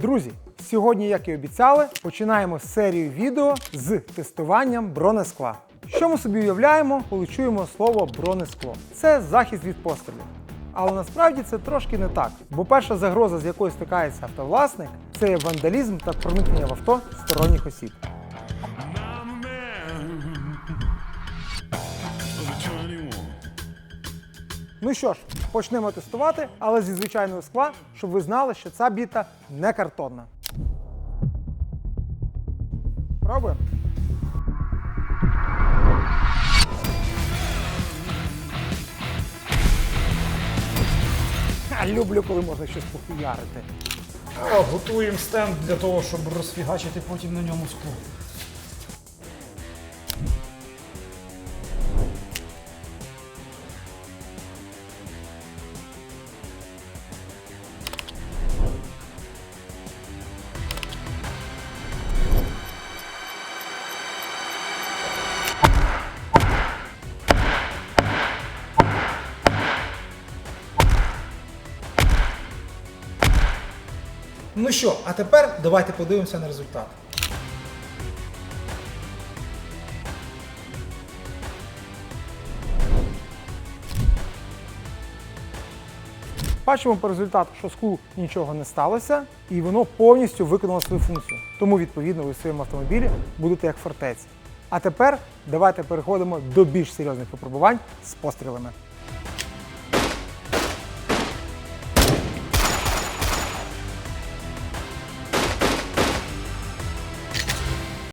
Друзі, сьогодні, як і обіцяли, починаємо серію відео з тестуванням бронескла. Що ми собі уявляємо, коли чуємо слово бронескло? Це захист від пострілів. Але насправді це трошки не так. Бо перша загроза, з якою стикається автовласник, це вандалізм та проникнення в авто сторонніх осіб. Ну що ж, почнемо тестувати, але зі звичайного скла, щоб ви знали, що ця біта не картонна. Пробуємо. Люблю, коли можна щось похуярити. Готуємо стенд для того, щоб розфігачити потім на ньому скло. Ну що, а тепер давайте подивимося на результат. Бачимо по результату, що склу нічого не сталося, і воно повністю виконало свою функцію. Тому, відповідно, ви в своєму автомобілі будете як фортеці. А тепер давайте переходимо до більш серйозних випробувань з пострілами.